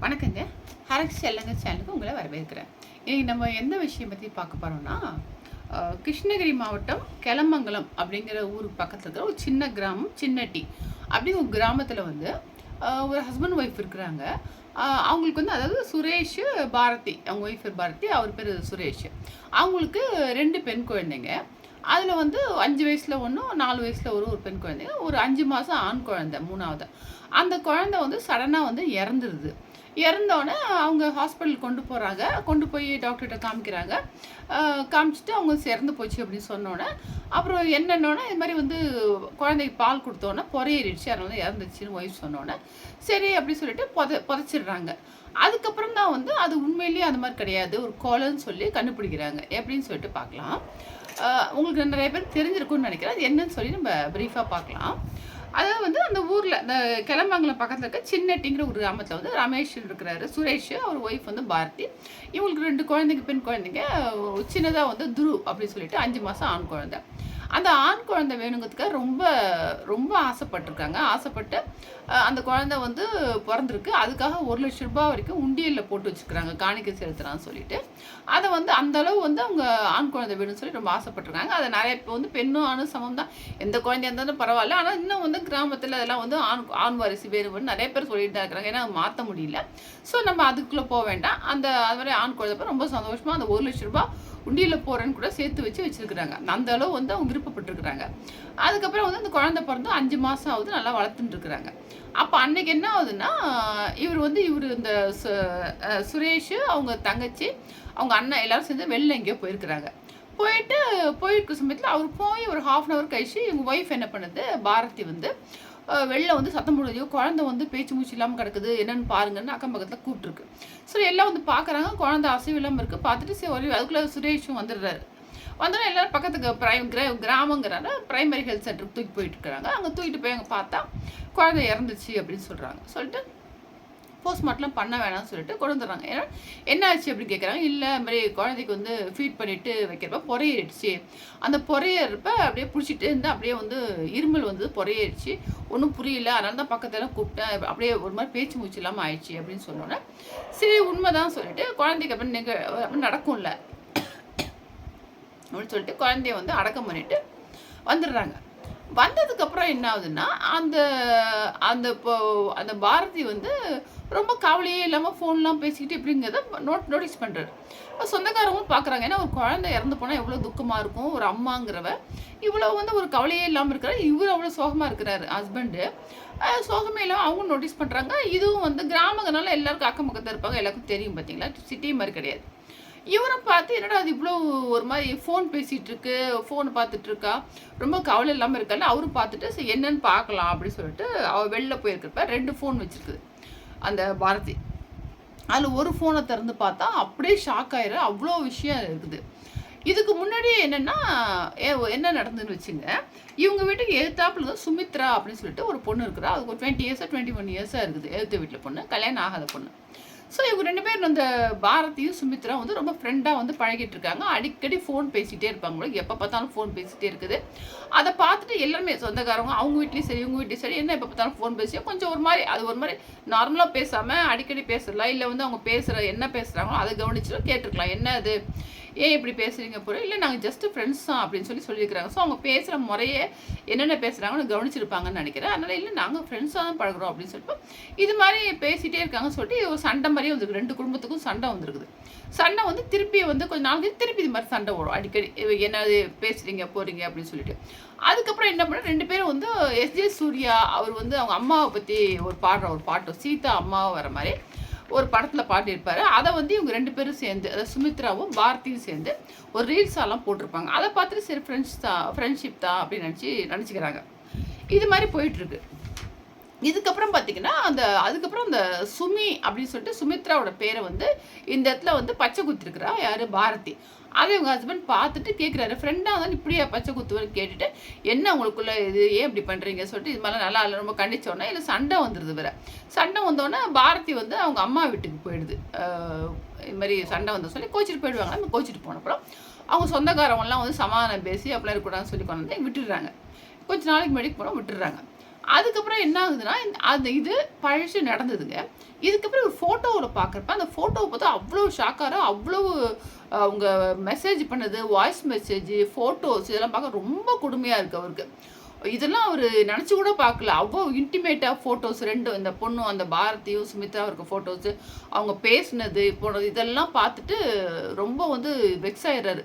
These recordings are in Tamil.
வணக்கங்க. ஹரக்ஸ் செல்லங்க சேனலுக்கு உங்களை வரவேற்கிறேன். இன்னைக்கு நம்ம எந்த விஷயம் பற்றி பார்க்க போகிறோம்னா கிருஷ்ணகிரி மாவட்டம் கெளமங்கலம் அப்படிங்கிற ஊருக்கு பக்கத்தில் இருக்கிற ஒரு சின்ன கிராமம் சின்னட்டி. அப்படி ஒரு கிராமத்தில் வந்து ஒரு ஹஸ்பண்ட் ஒய்ஃப் இருக்கிறாங்க. அவங்களுக்கு வந்து அதாவது சுரேஷ் பாரதி அவங்க ஒய்ஃப் பேர் பாரதி அவர் பேர் சுரேஷ். அவங்களுக்கு ரெண்டு பெண் குழந்தைங்க. அதில் வந்து அஞ்சு வயசில் ஒன்றும் நாலு வயசில் ஒரு ஒரு பெண் குழந்தைங்க. ஒரு அஞ்சு மாதம் ஆண் குழந்தை மூணாவது. அந்த குழந்தை வந்து சடனாக வந்து இறந்துருது. இறந்தோடனே அவங்க ஹாஸ்பிட்டல் கொண்டு போகிறாங்க கொண்டு போய் டாக்டர்கிட்ட காமிக்கிறாங்க. காமிச்சிட்டு அவங்க இறந்து போச்சு அப்படின்னு சொன்னோன்னே அப்புறம் என்னன்னோடனே இது மாதிரி வந்து குழந்தைக்கு பால் கொடுத்தோன்னே பொறையேறிடுச்சு அதனால இறந்துச்சுன்னு ஒய்ஃப் சொன்னோன்னே சரி அப்படி சொல்லிட்டு புத புதைச்சிடுறாங்க. அதுக்கப்புறம் தான் வந்து அது உண்மையிலேயே அந்த மாதிரி கிடையாது. ஒரு கொலைன்னு சொல்லி கண்டுபிடிக்கிறாங்க. எப்படின்னு சொல்லிட்டு பார்க்கலாம். உங்களுக்கு நிறைய பேர் தெரிஞ்சிருக்கும்னு நினைக்கிறேன். அது என்னன்னு சொல்லி நம்ம ப்ரீஃபாக பார்க்கலாம். அதாவது வந்து அந்த ஊரில் இந்த கிளம்பங்கலம் பக்கத்தில் இருக்க சின்னட்டிங்கிற ஒரு கிராமத்தில் வந்து ரமேஷ் இருக்கிறாரு சுரேஷ் அவர் ஒய்ஃப் வந்து பாரதி. இவங்களுக்கு ரெண்டு குழந்தைங்க பெண் குழந்தைங்க சின்னதாக வந்து துரு அப்படின்னு சொல்லிட்டு அஞ்சு மாதம் ஆண் குழந்தை. அந்த ஆண் குழந்தை வேணுங்கிறதுக்காக ரொம்ப ரொம்ப ஆசைப்பட்டிருக்காங்க. ஆசைப்பட்டு அந்த குழந்தை வந்து பிறந்திருக்கு. அதுக்காக ஒரு லட்ச ரூபாய் வரைக்கும் உண்டியலில் போட்டு வச்சுக்கிறாங்க. காணிக்கை செலுத்துறான்னு சொல்லிட்டு. அதை வந்து அந்த அளவு வந்து அவங்க ஆண் குழந்தை வேணும்னு சொல்லி ரொம்ப ஆசைப்பட்டிருக்காங்க. அதை நிறைய இப்போ வந்து பெண்ணும் ஆணும் சமம் தான். எந்த குழந்தையா இருந்தாலும் பரவாயில்ல. ஆனால் இன்னும் வந்து கிராமத்தில் அதெல்லாம் வந்து ஆண் ஆண் வாரிசு வேணும்னு நிறைய பேர் சொல்லிட்டு தான் இருக்கிறாங்க. ஏன்னா மாற்ற முடியல. ஸோ நம்ம அதுக்குள்ளே போக வேண்டாம். அந்த அது மாதிரி ஆண் குழந்தை ரொம்ப சந்தோஷமாக அந்த ஒரு லட்ச ரூபாய் உண்டியில் போகிறேன்னு கூட சேர்த்து வச்சு வச்சுருக்குறாங்க. அந்த அளவு வந்து அவங்க விருப்பப்பட்டிருக்கிறாங்க. அதுக்கப்புறம் வந்து அந்த குழந்தை பிறந்தும் அஞ்சு மாதம் ஆகுது நல்லா வளர்த்துட்டுருக்குறாங்க அப்போ அன்னைக்கு என்ன ஆகுதுன்னா இவர் வந்து இவர் இந்த சு- சுரேஷ் அவங்க தங்கச்சி அவங்க அண்ணன் எல்லாரும் சேர்ந்து வெளில எங்கேயோ போயிருக்கிறாங்க. போயிட்டு போயிருக்க சமயத்தில் அவர் போய் ஒரு ஹாஃப் அன் ஹவர் கழிச்சு இவங்க ஒய்ஃப் என்ன பண்ணுது? பாரதி வந்து வெளில வந்து சத்தம் போடுறதையோ குழந்த குழந்தை வந்து பேச்சு மூச்சு இல்லாமல் கிடக்குது என்னன்னு பாருங்கன்னு அக்கம் பக்கத்தில் கூப்பிட்டுருக்கு சரி எல்லாம் வந்து பார்க்குறாங்க குழந்தை அசைவு இல்லாமல் இருக்குது பார்த்துட்டு சரி ஒரு அதுக்குள்ளே சுரேஷும் வந்துடுறாரு. வந்தோடனே எல்லாரும் பக்கத்துக்கு பிரைம் கிரா கிராமங்கிறாங்க பிரைமரி ஹெல்த் சென்டருக்கு தூக்கி போயிட்டு இருக்கிறாங்க. அங்கே தூக்கிட்டு போய் அங்கே பார்த்தா குழந்தை இறந்துச்சு அப்படின்னு சொல்கிறாங்க சொல்லிட்டு போஸ்ட்மார்ட்டம் பண்ண வேணாம்னு சொல்லிட்டு கொண்டு வந்துடுறாங்க. ஏன்னா என்ன ஆச்சு அப்படின்னு கேட்குறாங்க இல்லை மாதிரி குழந்தைக்கு வந்து ஃபீட் பண்ணிட்டு வைக்கிறப்ப பொறையிடுச்சு அந்த பொறையிறப்ப அப்படியே பிடிச்சிட்டு இருந்து அப்படியே வந்து இருமல் வந்து பொறையிடுச்சு ஒன்றும் புரியல. அதனால தான் பக்கத்தில் கூப்பிட்டேன். அப்படியே ஒரு மாதிரி பேச்சு மூச்சு இல்லாமல் ஆயிடுச்சு அப்படின்னு சொன்னோன்னே சரி உண்மை தான் சொல்லிட்டு குழந்தைக்கு அப்படி நிக அப்படி நடக்கும்ல. அப்படின்னு சொல்லிட்டு குழந்தைய வந்து அடக்கம் பண்ணிட்டு வந்துடுறாங்க. வந்ததுக்கப்புறம் என்ன ஆகுதுன்னா அந்த அந்த இப்போ அந்த பாரதி வந்து ரொம்ப கவலையே இல்லாமல் ஃபோன்லாம் பேசிக்கிட்டு இப்படிங்கிறத நோட் நோட்டீஸ் பண்ணுறாரு சொந்தக்காரங்களும் பார்க்குறாங்க ஏன்னா ஒரு குழந்தை இறந்து போனால் எவ்வளோ துக்கமாக இருக்கும் ஒரு அம்மாங்கிறவ. இவ்வளோ வந்து ஒரு கவலையே இல்லாமல் இருக்கிறார் இவர் அவ்வளோ சோகமாக இருக்கிறாரு ஹஸ்பண்டு சோகமே இல்லாமல் அவங்க நோட்டீஸ் பண்ணுறாங்க இதுவும் வந்து கிராமங்கனால எல்லாருக்கும் அக்கம் பக்கத்தில் இருப்பாங்க. எல்லாருக்கும் தெரியும் பார்த்தீங்களா சிட்டி மாதிரி கிடையாது. இவரை பார்த்து என்னடா அது இவ்வளோ ஒரு மாதிரி ஃபோன் பேசிகிட்டு இருக்கு ஃபோன் பார்த்துட்டு இருக்கா? ரொம்ப கவலை இல்லாமல் இருக்கால அவரும் பார்த்துட்டு சரி என்னன்னு பார்க்கலாம் அப்படின்னு சொல்லிட்டு அவள் வெளில போயிருக்கிறப்ப ரெண்டு ஃபோன் வச்சுருக்குது. அந்த பாரதி. அதில் ஒரு ஃபோனை திறந்து பார்த்தா அப்படியே ஷாக் ஆயிரு. அவ்வளோ விஷயம் இருக்குது. இதுக்கு முன்னாடி என்னென்னா ஏ- என்ன நடந்ததுன்னு வச்சுங்க. இவங்க வீட்டுக்கு எழுத்தாப்புல தான் சுமித்ரா அப்படின்னு சொல்லிட்டு ஒரு பொண்ணு இருக்கிறா. அது ஒரு டுவெண்ட்டி இயர்ஸாக டுவெண்ட்டி ஒன் இயர்ஸாக இருக்குது. எழுத்து வீட்டில் பொண்ணு கல்யாணம் ஆகாத பொண்ணு. ஸோ இவங்க ரெண்டு பேரும் அந்த பாரதியும் சுமித்ரா வந்து ரொம்ப ஃப்ரெண்டாக வந்து பழகிட்டு இருக்காங்க அடிக்கடி ஃபோன் பேசிகிட்டே இருப்பாங்க எப்போ பார்த்தாலும் ஃபோன் பேசிகிட்டே இருக்குது. அதை பார்த்துட்டு எல்லாருமே சொந்தக்காரங்க அவங்க வீட்லேயும் சரி இவங்க வீட்லேயும் சரி என்ன எப்போ பார்த்தாலும் ஃபோன் பேசி கொஞ்சம் ஒரு மாதிரி அது ஒரு மாதிரி நார்மலாக பேசாமல் அடிக்கடி பேசலாம் இல்லை வந்து அவங்க பேசுகிற என்ன பேசுகிறாங்களோ அதை கவனிச்சுட்டு கேட்டிருக்கலாம். என்ன அது ஏன் இப்படி பேசுகிறீங்க போகிறோம் இல்லை நாங்கள் ஜஸ்ட்டு ஃப்ரெண்ட்ஸ் தான் அப்படின்னு சொல்லி சொல்லியிருக்கிறாங்க. ஸோ அவங்க பேசுகிற முறையே என்னென்ன பேசுகிறாங்கன்னு கவனிச்சிருப்பாங்கன்னு நினைக்கிறேன். அதனால் இல்லை நாங்கள் ஃப்ரெண்ட்ஸாக தான் பழகுறோம் அப்படின்னு சொல்லிட்டு இது மாதிரி பேசிகிட்டே இருக்காங்கன்னு சொல்லிட்டு ஒரு சண்டை மாதிரியே வந்துருக்கு ரெண்டு குடும்பத்துக்கும் சண்டை வந்துருக்குது. சண்டை வந்து திருப்பி வந்து கொஞ்சம் நாள் திருப்பி இது மாதிரி சண்டை வரும். அடிக்கடி என்ன பேசுகிறீங்க போகிறீங்க அப்படின்னு சொல்லிட்டு. அதுக்கப்புறம் என்ன பண்ண ரெண்டு பேரும் வந்து எஸ்ஜே சூர்யா அவர் வந்து அவங்க அம்மாவை பற்றி ஒரு பாடுற ஒரு பாட்டு சீதா அம்மாவை வர மாதிரி ஒரு படத்தில் பாடியிருப்பார். அதை வந்து இவங்க ரெண்டு பேரும் சேர்ந்து அதாவது சுமித்ராவும் பாரதியும் சேர்ந்து ஒரு ரீல்ஸாலாம் எல்லாம் போட்டிருப்பாங்க. அதை பார்த்துட்டு சரி ஃப்ரெண்ட்ஸ் தான் ஃப்ரெண்ட்ஷிப் தான் அப்படின்னு நினச்சி நினச்சிக்கிறாங்க. இது மாதிரி போயிட்டுருக்கு. இதுக்கப்புறம் பார்த்தீங்கன்னா அந்த அதுக்கப்புறம் அந்த சுமி அப்படின்னு சொல்லிட்டு சுமித்ராவோட பேரை வந்து இந்த இடத்துல வந்து பச்சை குத்திருக்கிறா யார்? பாரதி. அதை இவங்க ஹஸ்பண்ட் பார்த்துட்டு கேட்குறாரு ஃப்ரெண்டாக தான் இப்படியே பச்சை குத்துவன்னு கேட்டுட்டு என்ன உங்களுக்குள்ள இது? ஏன் இப்படி பண்ணுறீங்க சொல்லிட்டு இது மாதிரிலாம் நல்லா இல்லை ரொம்ப கண்டிச்சோடனே இல்லை சண்டை வந்துடுது வேற. சண்டை வந்தோடனே பாரதி வந்து அவங்க அம்மா வீட்டுக்கு போயிடுது. இது மாதிரி சண்டை வந்து சொல்லி கோச்சிட்டு போயிடுவாங்க. நம்ம கோச்சிட்டு போனப்பறம் அவங்க சொந்தக்காரவங்கலாம் வந்து சமாதானம் பேசி அப்படிலாம் இருக்கக்கூடாதுன்னு சொல்லி கொண்டு வந்து விட்டுடுறாங்க. கொஞ்ச நாளைக்கு முன்னாடி போனால் விட்டுடுறாங்க. அதுக்கப்புறம் என்ன ஆகுதுன்னா அந்த இது பழசு நடந்ததுங்க. இதுக்கப்புறம் ஒரு ஃபோட்டோவில் பார்க்குறப்ப அந்த ஃபோட்டோவை பார்த்தா அவ்வளோ ஷாக்காராக அவ்வளோ அவங்க மெசேஜ் பண்ணது வாய்ஸ் மெசேஜ் ஃபோட்டோஸ் இதெல்லாம் பார்க்க ரொம்ப கொடுமையாக இருக்குது அவருக்கு. இதெல்லாம் அவர் நினச்சி கூட பார்க்கல. அவ்வளோ இன்டிமேட்டாக ஃபோட்டோஸ் ரெண்டு இந்த பொண்ணும் அந்த பாரதியும் சுமித்ரா இருக்க ஃபோட்டோஸு அவங்க பேசுனது போனது இதெல்லாம் பார்த்துட்டு ரொம்ப வந்து வெக்ஸ் ஆயிடுறாரு.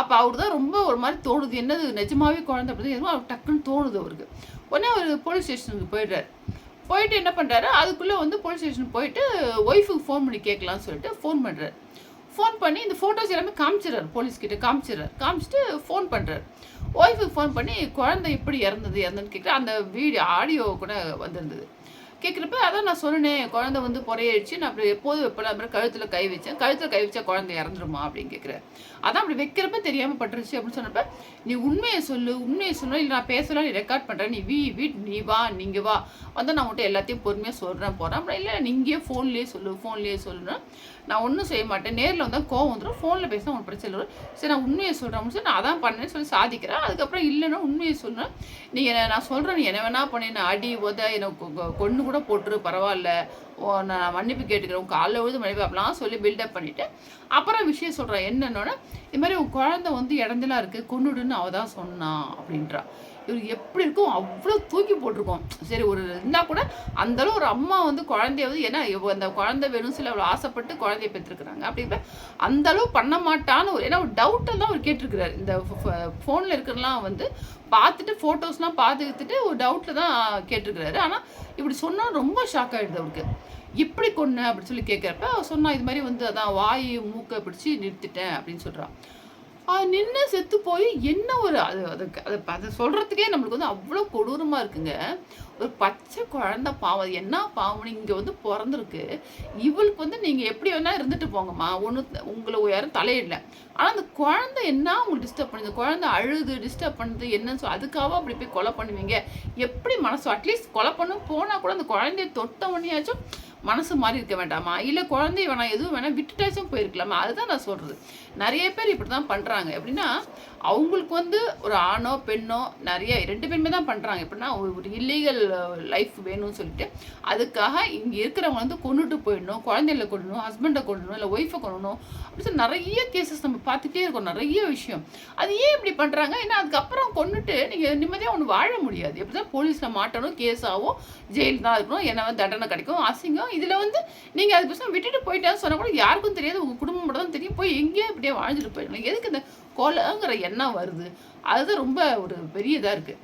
அப்போ அவர் தான் ரொம்ப ஒரு மாதிரி தோணுது. என்னது நிஜமாவே குழந்தை அப்படி எதுவும் அவர் டக்குன்னு தோணுது அவருக்கு. உடனே அவர் போலீஸ் ஸ்டேஷனுக்கு போயிடுறாரு. போயிட்டு என்ன பண்ணுறாரு அதுக்குள்ளே வந்து போலீஸ் ஸ்டேஷன் போயிட்டு ஒய்ஃபுக்கு ஃபோன் பண்ணி கேட்கலான்னு சொல்லிட்டு ஃபோன் பண்ணுறாரு ஃபோன் பண்ணி இந்த ஃபோட்டோஸ் எல்லாமே காமிச்சிடுறாரு போலீஸ்கிட்ட காமிச்சிடுறாரு. காமிச்சிட்டு ஃபோன் பண்ணுறாரு ஒய்ஃபுக்கு ஃபோன் பண்ணி குழந்தை எப்படி இறந்தது இறந்துன்னு கேட்குற அந்த வீடியோ ஆடியோ கூட வந்திருந்தது. கேட்குறப்ப அதான் நான் சொன்னேன் குழந்தை வந்து புறையடிச்சு நான் அப்படி எப்போதும் எப்போ அப்புறம் கழுத்தில் கை வச்சேன். கழுத்தில் கை வச்சா குழந்தை இறந்துருமா அப்படின்னு கேட்குறேன் அதான் அப்படி வைக்கிறப்ப தெரியாமல் பட்டுருச்சு அப்படின்னு சொன்னப்ப நீ உண்மையை சொல்லு உண்மையை சொல்லு இல்லை நான் பேசலாம் நீ ரெக்கார்ட் பண்ணுறேன் நீ வீ வீட் நீ வா நீங்கள் வா. வந்து நான் உங்கள்கிட்ட எல்லாத்தையும் பொறுமையாக சொல்கிறேன் போகிறேன் அப்புறம் இல்லை நீங்கே ஃபோன்லேயே சொல்லு ஃபோன்லேயே சொல்லுன்னா நான் ஒன்றும் செய்ய மாட்டேன். நேரில் வந்தால் கோவம் வந்துடும் ஃபோனில் பேசினா உனக்கு பிரச்சனை இல்லை. சரி நான் உண்மையை சொல்கிறேன் சொல்லி நான் அதான் பண்ணேன்னு சொல்லி சாதிக்கிறேன். அதுக்கப்புறம் இல்லைன்னா உண்மையை சொன்னேன் நீ என்ன நான் சொல்கிறேன் நீ என்ன வேணா பண்ணி. நான் அடி உத எனக்கு கொண்டு கூட போட்டுரு பரவாயில்ல. ஓ நான் மன்னிப்பு கேட்டுக்கிறேன். உன் காலைல விழுது மன்னிப்பு அப்படிலாம் சொல்லி பில்டப் பண்ணிவிட்டு அப்புறம் விஷயம் சொல்கிறேன் என்னன்னொன்னே இது மாதிரி உன் குழந்தை வந்து இடந்தெல்லாம் இருக்குது கொண்டுடுன்னு அவள் தான் சொன்னான் அப்படின்றா. இவர் எப்படி இருக்கும்? அவ்வளோ தூக்கி போட்டிருக்கோம். சரி ஒரு இருந்தால் கூட அந்தளவு ஒரு அம்மா வந்து குழந்தைய வந்து ஏன்னா அந்த குழந்தை வேணும் சில அவ்வளோ ஆசைப்பட்டு குழந்தைய பெற்றுருக்குறாங்க. அப்படிங்கிற அந்த அளவு பண்ண மாட்டான்னு ஒரு ஏன்னா ஒரு டவுட்டெல்லாம் அவர் கேட்டிருக்கிறாரு. இந்த ஃபோனில் இருக்கிறலாம் வந்து பார்த்துட்டு ஃபோட்டோஸ்லாம் பார்த்துக்கிட்டு ஒரு டவுட்டில் தான் கேட்டிருக்கிறாரு. ஆனால் இப்படி சொன்னால் ரொம்ப ஷாக் ஆகிடுது அவருக்கு. எப்படி கொன்ன அப்படின்னு சொல்லி கேட்குறப்ப அவள் சொன்னா இது மாதிரி வந்து அதான் வாய் மூக்கை பிடிச்சி நிறுத்திட்டேன் அப்படின்னு சொல்கிறான் நின்று செத்து போய் என்ன ஒரு அது அதுக்கு அதை அதை சொல்கிறதுக்கே நம்மளுக்கு வந்து அவ்வளோ கொடூரமாக இருக்குங்க. ஒரு பச்சை குழந்த பாவம். அது என்ன பாவம்னு இங்கே வந்து பிறந்திருக்கு. இவளுக்கு வந்து நீங்கள் எப்படி வேணால் இருந்துட்டு போங்கம்மா. ஒன்று உங்களை யாரும் தலையிடல. ஆனால் அந்த குழந்தை என்ன உங்களுக்கு டிஸ்டர்ப் பண்ணுது? குழந்தை அழுது டிஸ்டர்ப் பண்ணுது என்னன்னு சொல்லி அதுக்காக அப்படி போய் கொலை பண்ணுவீங்க? எப்படி மனசு அட்லீஸ்ட் கொலை பண்ண போனால் கூட அந்த குழந்தைய தொட்ட உடனேயாச்சும் மனசு மாறி இருக்க வேண்டாமா? இல்லை குழந்தைய வேணாம் எதுவும் வேணால் விட்டுட்டாச்சும் போயிருக்கலாமா. அதுதான் நான் சொல்கிறது நிறைய பேர் இப்படி தான் பண்ணுறாங்க எப்படின்னா அவங்களுக்கு வந்து ஒரு ஆணோ பெண்ணோ நிறைய ரெண்டு பேருமே தான் பண்ணுறாங்க எப்படின்னா ஒரு ஒரு இல்லீகல் லைஃப் வேணும்னு சொல்லிட்டு அதுக்காக இங்கே இருக்கிறவங்க வந்து கொண்டுட்டு போயிடணும் குழந்தைகளை கொள்ளணும் ஹஸ்பண்டை கொள்ளணும் இல்லை ஒய்ஃபை கொள்ளணும் அப்படின்னு சொல்லி நிறைய கேசஸ் நம்ம பார்த்துட்டே இருக்கோம். நிறைய விஷயம். அது ஏன் இப்படி பண்ணுறாங்க ஏன்னா அதுக்கப்புறம் கொண்டுட்டு நீங்கள் நிம்மதியாக ஒன்று வாழ முடியாது. எப்படி தான் போலீஸில் மாட்டணும் கேஸ் ஆகும் ஜெயில் தான் இருக்கணும் என்ன வந்து தண்டனை கிடைக்கும். அசிங்கம் இதில் வந்து நீங்கள் அது பேசாம விட்டுட்டு போயிட்டான்னு சொன்னால் கூட யாருக்கும் தெரியாது உங்கள் குடும்பம் மட்டும் தான் தெரியும். போய் எங்கேயோ இப்படியே வாழ்ந்துட்டு போயிடணும் எதுக்கு இந்த கொலைங்கிற எண்ணம் வருது? அதுதான் ரொம்ப ஒரு பெரிய இதாக இருக்குது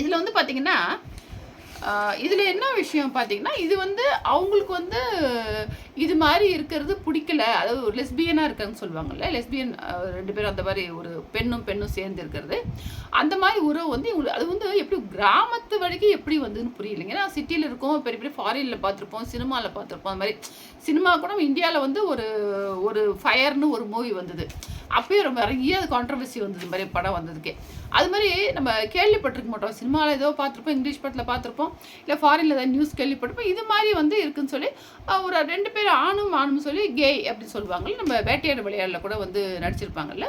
இதில் வந்து பார்த்தீங்கன்னா இதில் என்ன விஷயம் பார்த்தீங்கன்னா இது வந்து அவங்களுக்கு வந்து இது மாதிரி இருக்கிறது பிடிக்கல. அதாவது ஒரு லெஸ்பியனாக இருக்காங்கன்னு சொல்லுவாங்கல்ல லெஸ்பியன் ரெண்டு பேரும் அந்த மாதிரி ஒரு பெண்ணும் பெண்ணும் சேர்ந்து இருக்கிறது. அந்த மாதிரி உறவு வந்து இவங்களுக்கு அது வந்து எப்படி கிராமத்து வரைக்கும் எப்படி வந்துன்னு புரியலைங்க. ஏன்னா சிட்டியில் இருக்கோம் பெரிய பெரிய ஃபாரினில் பார்த்துருப்போம் சினிமாவில் பார்த்துருப்போம். அந்த மாதிரி சினிமா கூட இந்தியாவில் வந்து ஒரு ஒரு ஃபயர்னு ஒரு மூவி வந்தது. அப்பயும் ரொம்ப நிறைய அது கான்ட்ரவர்சி வந்தது மாதிரி படம் வந்ததுக்கே. அது மாதிரி நம்ம கேள்விப்பட்டிருக்க மாட்டோம். சினிமாவில் ஏதோ பார்த்துருப்போம் இங்கிலீஷ் படத்தில் பார்த்துருப்போம் இல்லை ஃபாரினில் ஏதாவது நியூஸ் கேள்விப்பட்டிருப்போம். இது மாதிரி வந்து இருக்குன்னு சொல்லி ஒரு ரெண்டு பேர் ஆணும் ஆணும் சொல்லி கே அப்படின்னு சொல்லுவாங்கல்ல நம்ம வேட்டையாடு விளையாடல கூட வந்து நடிச்சிருப்பாங்கல்ல.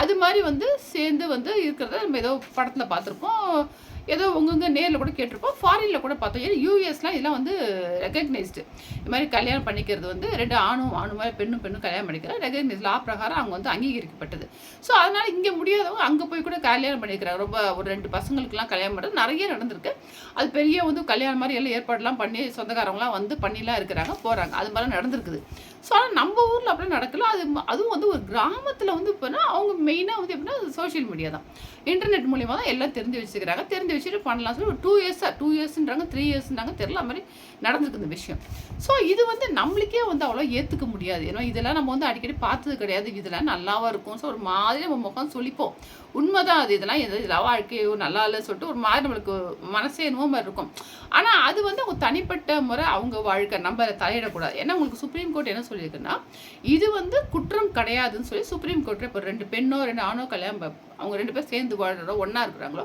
அது மாதிரி வந்து சேர்ந்து வந்து இருக்கிறத நம்ம ஏதோ படத்தில் பார்த்துருப்போம். ஏதோ உங்கங்க நேரில் கூட கேட்டிருப்போம் ஃபாரினில் கூட பார்த்தோம். ஏன்னா யூஎஸ்லாம் இதெல்லாம் வந்து ரெகக்னைஸ்டு இது மாதிரி கல்யாணம் பண்ணிக்கிறது வந்து ரெண்டு ஆணும் ஆணும் மாதிரி பெண்ணும் பெண்ணும் கல்யாணம் பண்ணிக்கிறாங்க ரெகக்னைஸ் லா பிரகாரம் அவங்க வந்து அங்கீகரிக்கப்பட்டது. ஸோ அதனால் இங்கே முடியாதவங்க அங்கே போய் கூட கல்யாணம் பண்ணிக்கிறாங்க. ரொம்ப ஒரு ரெண்டு பசங்களுக்குலாம் கல்யாணம் பண்ணுறது நிறைய நடந்திருக்கு. அது பெரிய வந்து கல்யாணம் மாதிரி எல்லாம் ஏற்பாடுலாம் பண்ணி சொந்தக்காரங்களாம் வந்து பண்ணிலாம் இருக்கிறாங்க போகிறாங்க அது மாதிரி நடந்திருக்குது. ஸோ ஆனால் நம்ம ஊரில் அப்படியே நடக்கல. அது அதுவும் வந்து ஒரு கிராமத்தில் வந்து இப்போனா அவங்க மெயினாக வந்து எப்படின்னா சோஷியல் மீடியா தான். இன்டர்நெட் மூலியமாக தான் எல்லாம் தெரிஞ்சு வச்சுக்கிறாங்க. தெரிஞ்சு வச்சுட்டு பண்ணலாம். சொல்லி ஒரு டூ இயர்ஸாக டூ இயர்ஸ்ன்றாங்க த்ரீ இயர்ஸ்ன்றாங்க தெரில மாதிரி நடந்திருக்கு இந்த விஷயம். ஸோ இது வந்து நம்மளுக்கே வந்து அவ்வளோ ஏற்றுக்க முடியாது. ஏன்னா இதெல்லாம் நம்ம வந்து அடிக்கடி பார்த்தது கிடையாது. இதெல்லாம் நல்லாவா இருக்கும். ஸோ ஒரு மாதிரி நம்ம முகம் சொல்லிப்போம். உண்மைதான் அது. இதெல்லாம் எது இதெல்லாம் வாழ்க்கையோ நல்லா இல்லைன்னு சொல்லிட்டு ஒரு மாதிரி நம்மளுக்கு மனசே என்னவோ மாதிரி இருக்கும். ஆனால் அது வந்து அவங்க தனிப்பட்ட முறை அவங்க வாழ்க்கை நம்ம தலையிடக்கூடாது. ஏன்னா உங்களுக்கு சுப்ரீம் கோர்ட் என்ன சொல்லியிருக்குன்னா இது வந்து குற்றம் கிடையாதுன்னு சொல்லி சுப்ரீம் கோர்ட்டில் இப்போ ரெண்டு பெண்ணோ ரெண்டு ஆணோ கல்யாணம் அவங்க ரெண்டு பேரும் சேர்ந்து வாழ்கிறோ ஒன்றா இருக்கிறாங்களோ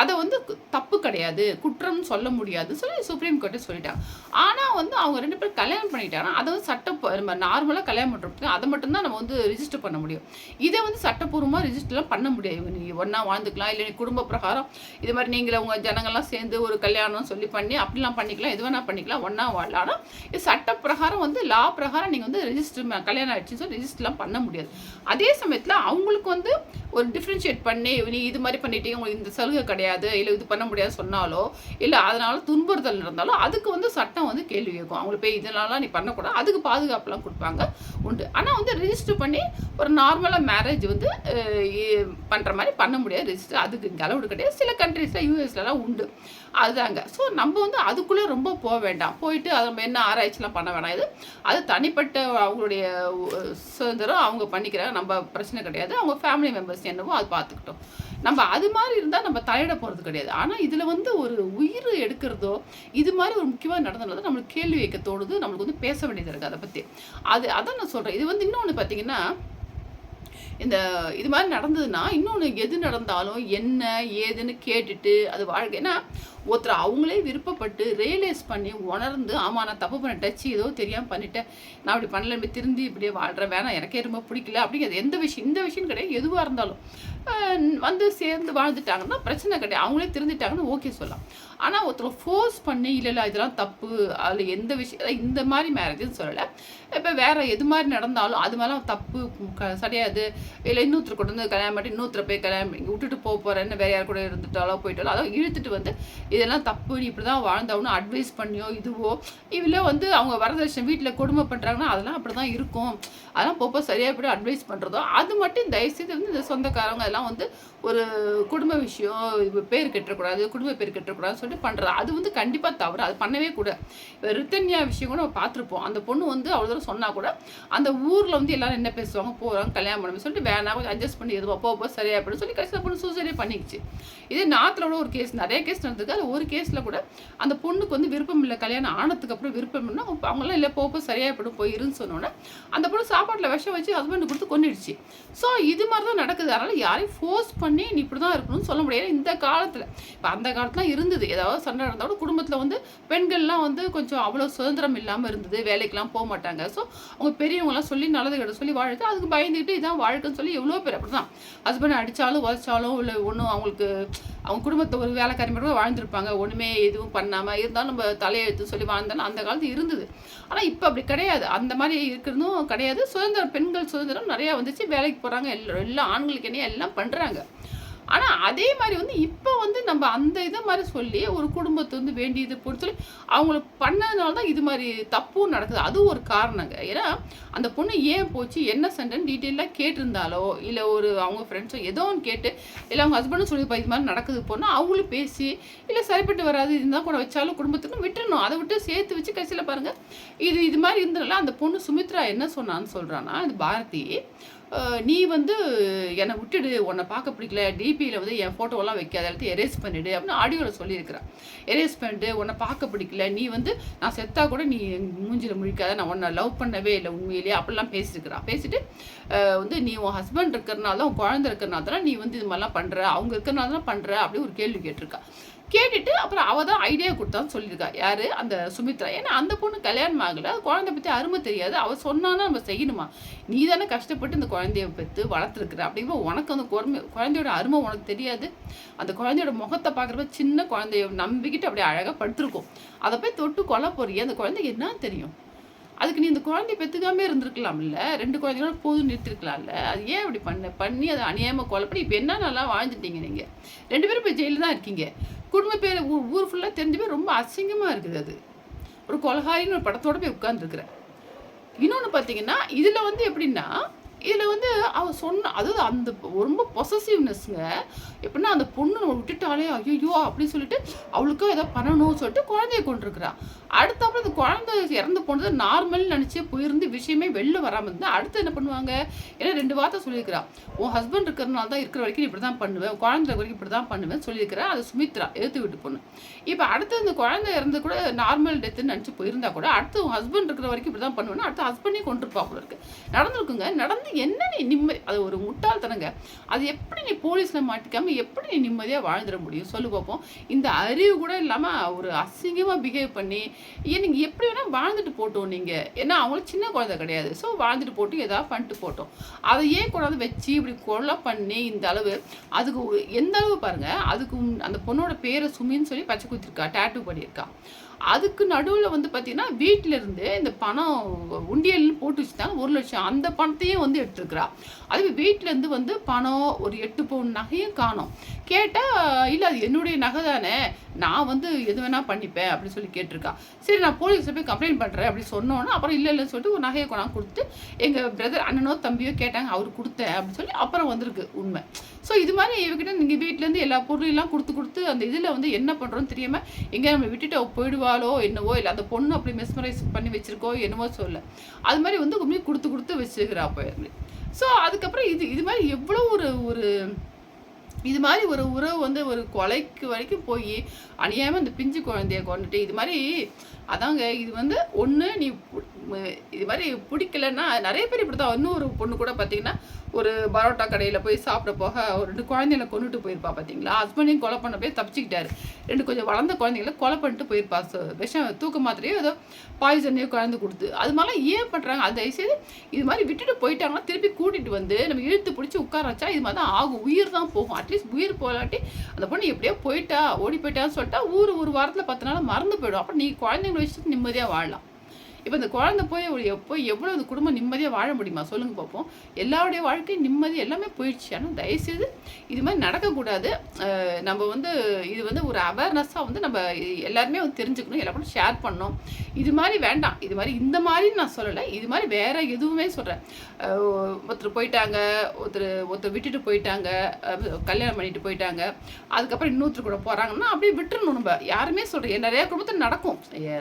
அதை வந்து தப்பு கிடையாது குற்றம்னு சொல்ல முடியாது சொல்லி சுப்ரீம் கோர்ட்டே சொல்லிட்டாங்க. ஆனால் வந்து அவங்க ரெண்டு பேரும் கல்யாணம் பண்ணிட்டாங்கன்னா அதை வந்து சட்டம் நம்ம நார்மலாக கல்யாணம் பண்ணுறோம் அதை மட்டும்தான் நம்ம வந்து ரிஜிஸ்டர் பண்ண முடியும். இதை வந்து சட்டப்பூர்வமாக ரிஜிஸ்டர்லாம் பண்ண முடியாது. இவங்க ஒன்றா வாழ்ந்துக்கலாம் இல்லை குடும்ப பிரகாரம் இது மாதிரி நீங்களே உங்கள் ஜனங்கள்லாம் சேர்ந்து ஒரு கல்யாணம் சொல்லி பண்ணி அப்படிலாம் பண்ணிக்கலாம் எது வேணால் பண்ணிக்கலாம் ஒன்றா வாழலாம். ஆனால் இது சட்ட பிரகாரம் வந்து லா பிரகாரம் நீங்கள் வந்து ரிஜிஸ்டர் கல்யாணம் ஆயிடுச்சுன்னு சொல்லி ரிஜிஸ்டர்லாம் பண்ண முடியாது. அதே சமயத்தில் அவங்களுக்கு வந்து ஒரு டிஃப்ரென்ஷியேட் பண்ணி நீ இது மாதிரி பண்ணிட்டீங்க உங்களுக்கு இந்த சலுகை கிடையாது இல்லை இது பண்ண முடியாது சொன்னாலோ இல்லை அதனால துன்புறுத்தல் இருந்தாலும் அதுக்கு வந்து சட்டம் வந்து கேள்வி கேட்கும். அவங்களுக்கு போய் இதனால நீ பண்ணக்கூடாது அதுக்கு பாதுகாப்புலாம் கொடுப்பாங்க. உண்டு. ஆனால் வந்து ரிஜிஸ்டர் பண்ணி ஒரு நார்மலாக மேரேஜ் வந்து பண்ணுற மாதிரி பண்ண முடியாது ரிஜிஸ்டர் அதுக்கு இங்கே அளவு கிடையாது. சில கண்ட்ரீஸில் யூஎஸ்லலாம் உண்டு. அதுதாங்க. ஸோ நம்ம வந்து அதுக்குள்ளே ரொம்ப போக வேண்டாம். போயிட்டு அதை நம்ம என்ன ஆராய்ச்சிலாம் பண்ண வேணாம். இது அது தனிப்பட்ட அவங்களுடைய சுதந்திரம் அவங்க பண்ணிக்கிறாங்க. நம்ம பிரச்சனை கிடையாது. அவங்க ஃபேமிலி மெம்பர்ஸ் என்னவோ அது பார்த்துக்கிட்டோம். நம்ம அது மாதிரி இருந்தால் நம்ம தலையிட போகிறது கிடையாது. ஆனால் இதில் வந்து ஒரு உயிர் எடுக்கிறதோ இது மாதிரி ஒரு முக்கியமாக நடந்ததுனால நம்மளுக்கு கேள்வி வைக்க தோணுது. நம்மளுக்கு வந்து பேச வேண்டியது இருக்குது அதை பற்றி அது அதான் நான் சொல்கிறேன் இது வந்து இன்னொன்று பார்த்தீங்கன்னா இந்த இது மாதிரி நடந்ததுன்னா இன்னொன்று எது நடந்தாலும் என்ன ஏதுன்னு கேட்டுட்டு அது வாழ்க்கை. ஏன்னா ஒருத்தர் அவங்களே விருப்பப்பட்டு ரியலைஸ் பண்ணி உணர்ந்து ஆமாம் நான் தப்பு பண்ணிட்டேன் டச்சு ஏதோ தெரியாமல் பண்ணிட்டேன். நான் அப்படி பண்ணல இப்படி திருந்தி இப்படியே வாழ்கிறேன் வேணாம் எனக்கே ரொம்ப பிடிக்கல. அப்படிங்கிறது எந்த விஷயம் இந்த விஷயம் கிடையாது எதுவாக இருந்தாலும். வந்து சேர்ந்து வாழ்ந்துட்டாங்கன்னா பிரச்சனை கிடையாது. அவங்களே திருந்துட்டாங்கன்னு ஓகே சொல்லலாம். ஆனால் ஒருத்தர் ஃபோர்ஸ் பண்ணி இல்லை இல்லை இதெல்லாம் தப்பு. அதில் எந்த விஷயம் இந்த மாதிரி மேரேஜ்னு சொல்லலை. இப்போ வேறு எது மாதிரி நடந்தாலும் அது மேலாம் தப்பு க கிடையாது இல்லை இன்னொருத்தர் கொண்டு வந்து கல்யாணம் பண்ணி இன்னொருத்தர் போய் கல்யாணம் விட்டுட்டு போக போகிறேன்னு வேற யார் கூட இருந்துட்டாலோ போயிட்டாலோ அதை இழுத்துட்டு வந்து இதெல்லாம் தப்பு நீ இப்படி தான் வாழ்ந்தவனு அட்வைஸ் பண்ணியோ இதுவோ இவ்வளோ வந்து அவங்க வரதட்சணை வீட்டில் கொடுமை பண்ணுறாங்கன்னா அதெல்லாம் அப்படி தான் இருக்கும். அதெல்லாம் போப்போ சரியாக எப்படி அட்வைஸ் பண்ணுறதோ அது மட்டும் தயவுசெய்து வந்து இந்த சொந்தக்காரங்க அதெல்லாம் வந்து ஒரு குடும்ப விஷயம் பேர் கெட்டக்கூடாது குடும்ப பேர் கெட்டக்கூடாதுன்னு சொல்லிட்டு பண்ணுறது அது வந்து கண்டிப்பாக தவறு. அது பண்ணவே கூட. ரித்தன்யா விஷயம் கூட நம்ம பார்த்துருப்போம். அந்த பொண்ணு வந்து அவ்வளோ தூரம் சொன்னால் கூட அந்த ஊரில் வந்து எல்லாரும் என்ன பேசுவாங்க? போகிறாங்க கல்யாணம் பண்ணணும் சொல்லிட்டு வேணாம் கொஞ்சம் அட்ஜஸ்ட் பண்ணி எதுவா போக போ சரியா அப்படின்னு சொல்லி கடைசியில் பொண்ணு சூசைடே பண்ணிக்கிச்சு. இதே நார்த்தில் கூட ஒரு கேஸ் நிறைய கேஸ் நடந்திருக்கு. அது ஒரு கேஸில் கூட அந்த பொண்ணுக்கு வந்து விருப்பம் இல்லை கல்யாணம் ஆனதுக்கு அப்புறம் விருப்பம் இல்லை அவங்களாம் இல்லை போப்போ சரியாகப்படும் போயிருன்னு சொன்னோன்னே அந்த பொண்ணு சாப்பாட்டில் விஷம் வச்சு ஹஸ்பண்ட் கொடுத்து கொண்டுடுச்சு ஸோ இது மாதிரி தான் நடக்குது. அதனால் யாரையும் ஃபோர்ஸ் பண்ணி நீ இப்படி தான் இருக்கணும்னு சொல்ல முடியாது இந்த காலத்தில் இப்போ அந்த காலத்தில் இருந்தது. ஏதாவது சண்டை நடந்தால் கூட குடும்பத்தில் வந்து பெண்கள்லாம் வந்து கொஞ்சம் அவ்வளோ சுதந்திரம் இல்லாமல் இருந்தது. வேலைக்கெலாம் போக மாட்டாங்க. ஸோ அவங்க பெரியவங்களாம் சொல்லி நல்லது கிட்ட சொல்லி வாழ்த்து அதுக்கு பயந்துக்கிட்டு இதான் வாழ்க்கைன்னு சொல்லி எவ்வளோ பேர் அப்படி தான் ஹஸ்பண்ட் அடித்தாலும் உதச்சாலும் இல்லை ஒன்றும் அவங்களுக்கு அவங்க குடும்பத்தை ஒரு வேலைக்காரி மட்டும் வாழ்ந்துருப்பாங்க. ஒன்றுமே எதுவும் பண்ணாமல் இருந்தாலும் நம்ம தலையெழுத்து சொல்லி வாழ்ந்தாலும் அந்த காலத்து இருந்தது. ஆனால் இப்போ அப்படி கிடையாது. அந்த மாதிரி இருக்கிறதும் கிடையாது. சுதந்திரம் பெண்கள் சுதந்திரம் நிறையா வந்துச்சு. வேலைக்கு போகிறாங்க எல்லா எல்லா ஆண்களுக்கு என்ன எல்லாம் பண்ணுறாங்க ஆனால் அதே மாதிரி வந்து இப்போ வந்து நம்ம அந்த இதை மாதிரி சொல்லி ஒரு குடும்பத்தை வந்து வேண்டியது பொறுத்து அவங்கள பண்ணதுனால தான் இது மாதிரி தப்பும் நடக்குது. அது ஒரு காரணங்க. ஏன்னா அந்த பொண்ணு ஏன் போச்சு என்ன சண்டைன்னு டீட்டெயிலாக கேட்டிருந்தாலோ இல்லை ஒரு அவங்க ஃப்ரெண்ட்ஸோ ஏதோ ஒன்று கேட்டு இல்லை அவங்க ஹஸ்பண்டும் சொல்லிப்பா இது மாதிரி நடக்குது போனால் அவங்களும் பேசி இல்லை சரிப்பட்டு வராது இருந்தால் கூட வச்சாலும் குடும்பத்துக்கும் விட்டுறணும். அதை விட்டு சேர்த்து வச்சு கடைசியில் பாருங்கள் இது இது மாதிரி இருந்தனால அந்த பொண்ணு சுமித்ரா என்ன சொன்னான்னு சொல்கிறான்னா இது பாரதி நீ வந்து என்னை விட்டுடு உன்னை பார்க்க பிடிக்கல டிபியில் வந்து என் ஃபோட்டோவெல்லாம் வைக்காத எல்லாத்தையும் எரேஸ் பண்ணிடு அப்படின்னு ஆடியோவில் சொல்லியிருக்கிறான் எரேஸ் பண்ணிட்டு உன்னை பார்க்க பிடிக்கல நீ வந்து நான் செத்தா கூட நீ மூஞ்சில் முழிக்காத நான் உன்னை லவ் பண்ணவே இல்லை உண்மையிலேயே அப்படிலாம் பேசியிருக்கிறான் பேசிட்டு வந்து நீ உன் ஹஸ்பண்ட் இருக்கிறனால தான் உன் குழந்தை இருக்கிறனால தான் நீ வந்து இது மாதிரிலாம் பண்ணுற அவங்க இருக்கிறனால தான் பண்ணுற அப்படி ஒரு கேள்வி கேட்டிருக்கா. கேட்டுட்டு அப்புறம் அவள் தான் ஐடியா கொடுத்தான்னு சொல்லியிருக்கா. யாரு? அந்த சுமித்ரா. ஏன்னா அந்த பொண்ணு கல்யாணம் ஆகலை. குழந்தை பற்றி அருமை தெரியாது. அவள் சொன்னானா நம்ம செய்யணுமா? நீ தானே கஷ்டப்பட்டு இந்த குழந்தைய பெற்று வளர்த்துருக்குற. அப்படிங்கும்போது உனக்கு அந்த குழந்தை குழந்தையோட அருமை உனக்கு தெரியாது. அந்த குழந்தையோட முகத்தை பார்க்குறப்ப சின்ன குழந்தைய நம்பிக்கிட்டு அப்படியே அழகாக படுத்திருக்கும். அதை போய் தொட்டு கொலை போறிய அந்த குழந்தைக்கு என்ன தெரியும்? அதுக்கு நீ இந்த குழந்தைய பெற்றுக்காம இருந்திருக்கலாம்ல. ரெண்டு குழந்தைகளோட போதும் நிறுத்திருக்கலாம்ல. அது ஏன் இப்படி பண்ண? பண்ணி அதை அநியாயமாக கொலை பண்ணி இப்போ என்ன நல்லா வாழ்ந்துட்டீங்க நீங்கள் ரெண்டு பேரும் இப்போ ஜெயிலில் தான் இருக்கீங்க. குடும்ப பேர் ஊர் ஊர் ஃபுல்லாக தெரிஞ்சு போய் ரொம்ப அசிங்கமாக இருக்குது அது. ஒரு கொலகாரின்னு ஒரு படத்தோட போய் உட்காந்துருக்குறேன் இன்னொன்று பார்த்தீங்கன்னா இதில் வந்து எப்படின்னா இதில் வந்து அவ சொன்ன அதாவது அந்த ரொம்ப பொசசிவ்னஸ்ங்க எப்படின்னா அந்த பொண்ணு நம்ம விட்டுட்டாலே ஐயோ அப்படின்னு சொல்லிட்டு அவளுக்கும் ஏதோ பண்ணணும்னு சொல்லிட்டு குழந்தைய கொண்டிருக்கிறான் அடுத்தாப்புல அந்த குழந்தை இறந்து போனது நார்மல் நினச்சி போயிருந்து விஷயமே வெளில வராமல் இருந்தால் அடுத்து என்ன பண்ணுவாங்க? ஏன்னா ரெண்டு வார்த்தை சொல்லியிருக்கிறா. உன் ஹஸ்பண்ட் இருக்கிறனால தான் இருக்கிற வரைக்கும் இப்படி தான் பண்ணுவேன் குழந்தை வரைக்கும் இப்படி தான் பண்ணுவேன் சொல்லியிருக்கிறா. அது சுமித்ரா எடுத்து விட்டு பொண்ணு. இப்போ அடுத்து அந்த குழந்தை இறந்து கூட நார்மல் டெத்துன்னு நினச்சி போயிருந்தா கூட அடுத்து உன் ஹஸ்பண்ட் இருக்கிற வரைக்கும் இப்படி தான் பண்ணுவேன்னா அடுத்து ஹஸ்பண்டையும் கொண்டிருப்பா போல இருக்கு. நடந்திருக்குங்க. நடந்து என்ன நீ நிம்மதி அது ஒரு முட்டாள்தனங்க. அது எப்படி நீ போலீஸில் மாட்டிக்காமல் எப்படி நீ நிம்மதியாக வாழ்ந்துட முடியும்? சொல்லு பார்ப்போம் இந்த அறிவு கூட இல்லாமல் ஒரு அசிங்கமாக பிஹேவ் பண்ணி ஏன் நீங்கள் எப்படி வேணால் வாழ்ந்துட்டு போட்டோம் நீங்கள் ஏன்னா அவங்களுக்கு சின்ன குழந்தை கிடையாது. ஸோ வாழ்ந்துட்டு போட்டு ஏதாவது பண்ணிட்டு போட்டோம். அதை ஏன் கொண்டாந்து வச்சு இப்படி கொலை பண்ணி இந்த அளவு அதுக்கு எந்த அளவு பாருங்க அதுக்கு அந்த பொண்ணோட பேரை சுமின்னு சொல்லி பச்சை குத்திருக்கா டேட்டூ பண்ணியிருக்கா. அதுக்கு நடுவில் வந்து பார்த்தீங்கன்னா வீட்டிலேருந்து இந்த பணம் உண்டியல்னு போட்டு வச்சுட்டாங்க. ஒரு லட்சம். அந்த பணத்தையும் வந்து எடுத்துருக்குறா. அதுவே வீட்டிலேருந்து வந்து பணம் ஒரு எட்டு பவுன் நகையும் காணோம். கேட்டால் இல்லை அது என்னுடைய நகை தானே. நான் வந்து எது வேணால் பண்ணிப்பேன் அப்படின்னு சொல்லி கேட்டிருக்கா. சரி நான் போலீஸில் போய் கம்ப்ளைண்ட் பண்ணுறேன் அப்படி சொன்னோன்னா அப்புறம் இல்லை இல்லைன்னு சொல்லிட்டு ஒரு நகையை கொண்டாந்து கொடுத்து எங்கள் பிரதர் அண்ணனோ தம்பியோ கேட்டாங்க அவர் கொடுத்தேன் அப்படின்னு சொல்லி அப்புறம் வந்திருக்கு உண்மை. ஸோ இது மாதிரி இவகிட்ட நீங்கள் வீட்டிலேருந்து எல்லா பொருளையும் கொடுத்து கொடுத்து அந்த இதில் வந்து என்ன பண்ணுறோன்னு தெரியாமல் எங்கே நம்ம விட்டுட்டு போயிடுவோம். போயிடுவாளோ என்னவோ இல்லை அந்த பொண்ணு அப்படி மெஸ்மரைஸ் பண்ணி வச்சிருக்கோ என்னவோ சொல்ல. அது மாதிரி வந்து உண்மையை கொடுத்து கொடுத்து வச்சுக்கிறா போய் ஸோ அதுக்கப்புறம் இது இது மாதிரி எவ்வளோ ஒரு ஒரு இது மாதிரி ஒரு உறவு வந்து ஒரு கொலைக்கு வரைக்கும் போய் அநியாயமாக இந்த பிஞ்சு குழந்தைய கொண்டுட்டு இது மாதிரி அதாங்க இது வந்து ஒன்று நீ இது மாதிரி பிடிக்கலன்னா நிறைய பேர் இப்படி தான் ஒரு பொண்ணு கூட பார்த்தீங்கன்னா ஒரு பரோட்டா கடையில் போய் சாப்பிட போக ஒரு ரெண்டு குழந்தைங்கள கொண்டுட்டு போயிருப்பா பார்த்தீங்களா ஹஸ்பண்டையும் கொலை பண்ண போய் தப்பிச்சுக்கிட்டாரு. ரெண்டு கொஞ்சம் வளர்ந்த குழந்தைங்கள கொலை பண்ணிட்டு போயிருப்பா. விஷம் தூக்க மாத்திரையோ ஏதோ பாய்சனையோ குழந்தை கொடுத்து. அது மாதிரிலாம் ஏன் பண்ணுறாங்க அது தயவுசெய்து இது மாதிரி விட்டுட்டு போயிட்டாங்கன்னா திருப்பி கூட்டிகிட்டு வந்து நம்ம இழுத்து பிடிச்சி உட்கார வச்சா இது மாதிரி தான் ஆகும். உயிர் தான் போகும். அட்லீஸ்ட் உயிர் போகலாட்டி அந்த பொண்ணு எப்படியோ போயிட்டா ஓடி போயிட்டான்னு சொல்லிட்டா ஊர் ஒரு வாரத்தில் பத்து நாள் மறந்து போயிடும். அப்போ நீ குழந்தைங்களை வச்சுட்டு நிம்மதியாக வாழலாம். இப்போ இந்த குழந்தை போய் எப்போ எவ்வளோ இந்த குடும்பம் நிம்மதியாக வாழ முடியுமா? சொல்லுங்க பார்ப்போம் எல்லாருடைய வாழ்க்கையும் நிம்மதி எல்லாமே போயிடுச்சு. ஆனால் தயவுசெய்து இது மாதிரி நடக்கக்கூடாது. நம்ம வந்து இது வந்து ஒரு அவேர்னஸாக வந்து நம்ம எல்லாருமே வந்து தெரிஞ்சுக்கணும். எல்லாரும் ஷேர் பண்ணோம் இது மாதிரி வேண்டாம். இது மாதிரி இந்த மாதிரி நான் சொல்லலை. இது மாதிரி வேற எதுவுமே சொல்கிறேன் ஒருத்தர் போயிட்டாங்க. ஒருத்தர் ஒருத்தர் விட்டுட்டு போயிட்டாங்க. கல்யாணம் பண்ணிட்டு போயிட்டாங்க. அதுக்கப்புறம் இன்னொருத்தர் கூட போகிறாங்கன்னா அப்படியே விட்டுறணும் நம்ம. யாருமே சொல்கிறேன் நிறைய குடும்பத்தில் நடக்கும்.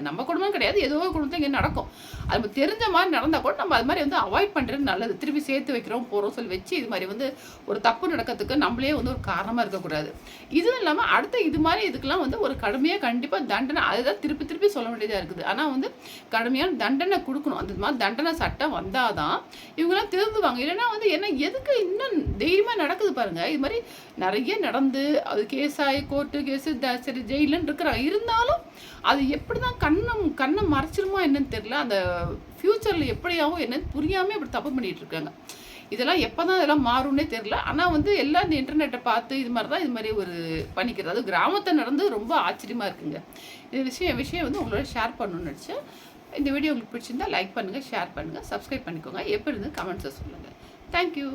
நம்ம குடும்பம் கிடையாது. ஏதோ குடும்பத்தை குடும்பத்தில் இங்கே நடக்கும். அது நம்ம தெரிஞ்ச மாதிரி நடந்தால் கூட நம்ம அது மாதிரி வந்து அவாய்ட் பண்ணுறது நல்லது. திருப்பி சேர்த்து வைக்கிறோம் போகிறோம் சொல்லி வச்சு இது மாதிரி வந்து ஒரு தப்பு நடக்கிறதுக்கு நம்மளே வந்து ஒரு காரணமாக இருக்கக்கூடாது. இதுவும் இல்லாமல் அடுத்த இது மாதிரி இதுக்கெல்லாம் வந்து ஒரு கடுமையாக கண்டிப்பாக தண்டனை அதுதான் திருப்பி திருப்பி சொல்ல வேண்டியதாக இருக்குது. ஆனால் வந்து கடுமையான தண்டனை கொடுக்கணும். அந்த மாதிரி தண்டனை சட்டம் வந்தால் தான் இவங்கெல்லாம் திருந்துவாங்க. இல்லைன்னா வந்து என்ன எதுக்கு இன்னும் தைரியமாக நடக்குது பாருங்கள் இது மாதிரி நிறைய நடந்து அது கேஸ் ஆகி கோர்ட்டு கேஸு சரி ஜெயிலுன்னு இருக்கிறாங்க. இருந்தாலும் அது எப்படி தான் கண்ணம் கண்ணை மறைச்சிருமா என்னன்னு தெரியல. அந்த ஃப்யூச்சரில் எப்படியாவும் என்னன்னு புரியாமல் இப்படி தப்பு பண்ணிட்டு இருக்காங்க. இதெல்லாம் எப்போ தான் இதெல்லாம் மாறும்னே தெரில ஆனால் வந்து எல்லாம் இந்த இன்டர்நெட்டை பார்த்து இது மாதிரி தான் இது மாதிரி ஒரு பண்ணிக்கிறது. அது கிராமத்தை நடந்து ரொம்ப ஆச்சரியமாக இருக்குங்க. இந்த விஷயம் விஷயம் வந்து உங்களோட ஷேர் பண்ணணும்னு நினச்சேன். இந்த வீடியோ உங்களுக்கு பிடிச்சிருந்தா லைக் பண்ணுங்கள் ஷேர் பண்ணுங்கள் சப்ஸ்கிரைப் பண்ணிக்கோங்க. எப்படி இருந்து கமெண்ட்ஸை சொல்லுங்கள் தேங்க்யூ